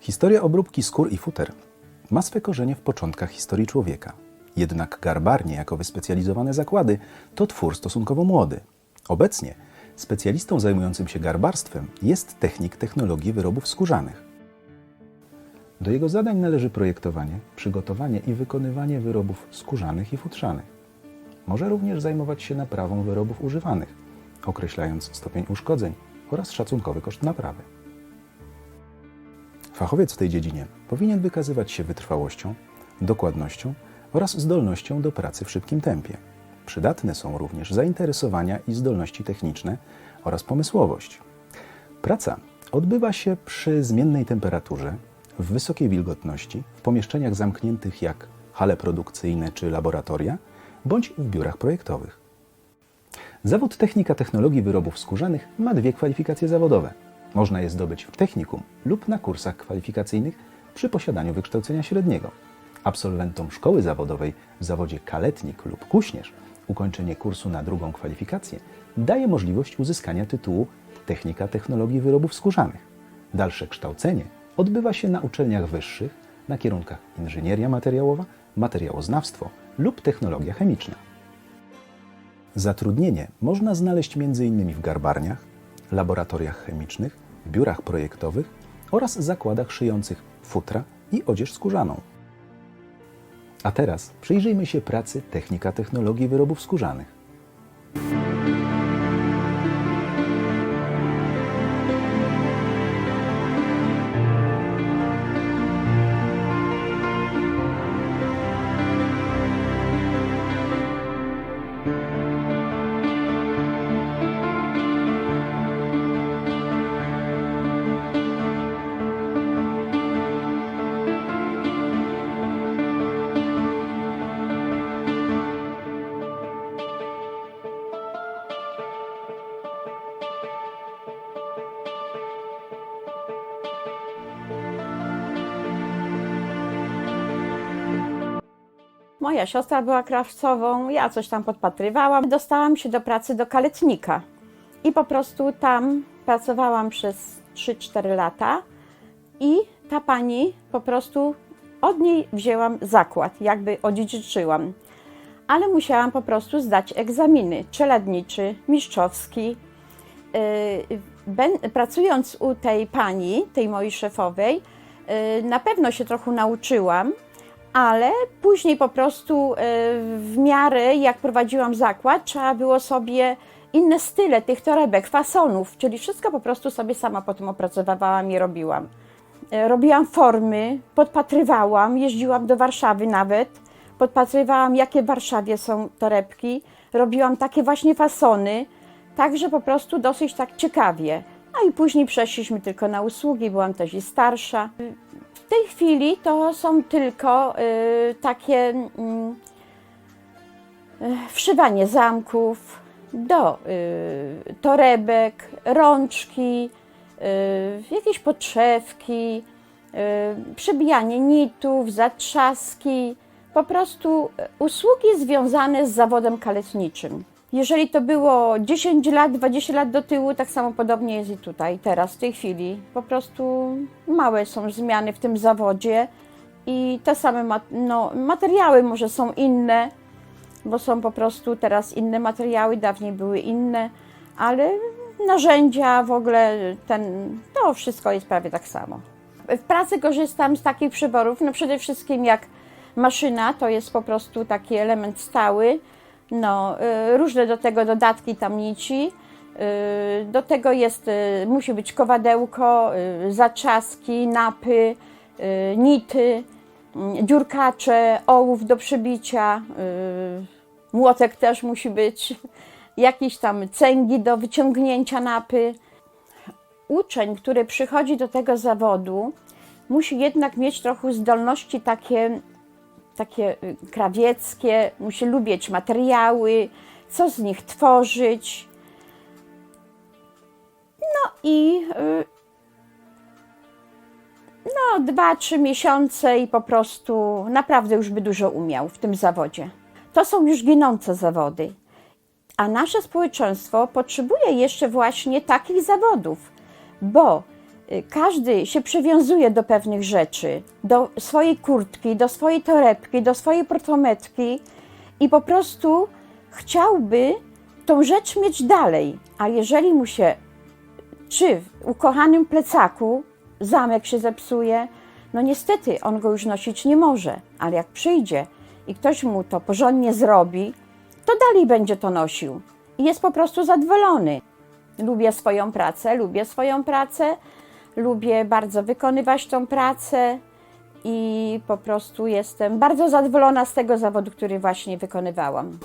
Historia obróbki skór i futer ma swe korzenie w początkach historii człowieka. Jednak garbarnie, jako wyspecjalizowane zakłady, to twór stosunkowo młody. Obecnie specjalistą zajmującym się garbarstwem jest technik technologii wyrobów skórzanych. Do jego zadań należy projektowanie, przygotowanie i wykonywanie wyrobów skórzanych i futrzanych. Może również zajmować się naprawą wyrobów używanych, określając stopień uszkodzeń oraz szacunkowy koszt naprawy. Fachowiec w tej dziedzinie powinien wykazywać się wytrwałością, dokładnością oraz zdolnością do pracy w szybkim tempie. Przydatne są również zainteresowania i zdolności techniczne oraz pomysłowość. Praca odbywa się przy zmiennej temperaturze, w wysokiej wilgotności, w pomieszczeniach zamkniętych jak hale produkcyjne czy laboratoria, bądź w biurach projektowych. Zawód technika technologii wyrobów skórzanych ma dwie kwalifikacje zawodowe. Można je zdobyć w technikum lub na kursach kwalifikacyjnych przy posiadaniu wykształcenia średniego. Absolwentom szkoły zawodowej w zawodzie kaletnik lub kuśnierz ukończenie kursu na drugą kwalifikację daje możliwość uzyskania tytułu Technika Technologii Wyrobów Skórzanych. Dalsze kształcenie odbywa się na uczelniach wyższych na kierunkach inżynieria materiałowa, materiałoznawstwo lub technologia chemiczna. Zatrudnienie można znaleźć m.in. w garbarniach, laboratoriach chemicznych, biurach projektowych oraz zakładach szyjących futra i odzież skórzaną. A teraz przyjrzyjmy się pracy technika technologii wyrobów skórzanych. Moja siostra była krawcową, ja coś tam podpatrywałam. Dostałam się do pracy do kaletnika i po prostu tam pracowałam przez 3-4 lata i ta pani po prostu od niej wzięłam zakład, jakby odziedziczyłam. Ale musiałam po prostu zdać egzaminy czeladniczy, mistrzowski. Ben- pracując u tej pani, tej mojej szefowej, yy, na pewno się trochę nauczyłam, ale później po prostu yy, w miarę jak prowadziłam zakład, trzeba było sobie inne style tych torebek, fasonów, czyli wszystko po prostu sobie sama potem opracowywałam i robiłam. Yy, Robiłam formy, podpatrywałam, jeździłam do Warszawy nawet, podpatrywałam jakie w Warszawie są torebki, robiłam takie właśnie fasony, Także po prostu dosyć tak ciekawie. No i później przeszliśmy tylko na usługi, byłam też i starsza. Tej chwili to są tylko y, takie mm, y, wszywanie zamków do y, torebek, rączki, jakieś podszewki, przebijanie nitów, zatrzaski, po prostu usługi związane z zawodem kaletniczym. Jeżeli to było 10 lat, 20 lat do tyłu, tak samo podobnie jest i tutaj, teraz, w tej chwili. Po prostu małe są zmiany w tym zawodzie i te same no, materiały może są inne, bo są po prostu teraz inne materiały, dawniej były inne, ale narzędzia w ogóle, ten, to wszystko jest prawie tak samo. W pracy korzystam z takich przyborów, no przede wszystkim jak maszyna, to jest po prostu taki element stały, no, y, różne do tego dodatki tam nici. Y, Do tego jest, y, musi być kowadełko, zatrzaski, napy, nity, dziurkacze, ołów do przybicia, młotek też musi być, jakieś tam cęgi do wyciągnięcia napy. Uczeń, który przychodzi do tego zawodu, musi jednak mieć trochę zdolności takie takie y, krawieckie, musi lubić materiały, co z nich tworzyć. No i y, no, dwa, trzy miesiące i po prostu naprawdę już by dużo umiał w tym zawodzie. To są już ginące zawody. A nasze społeczeństwo potrzebuje jeszcze właśnie takich zawodów, bo każdy się przywiązuje do pewnych rzeczy, do swojej kurtki, do swojej torebki, do swojej portfometki i po prostu chciałby tą rzecz mieć dalej. A jeżeli mu się czy w ukochanym plecaku zamek się zepsuje, no niestety on go już nosić nie może, ale jak przyjdzie i ktoś mu to porządnie zrobi, to dalej będzie to nosił i jest po prostu zadowolony. Lubię swoją pracę, lubię swoją pracę, lubię bardzo wykonywać tą pracę i po prostu jestem bardzo zadowolona z tego zawodu, który właśnie wykonywałam.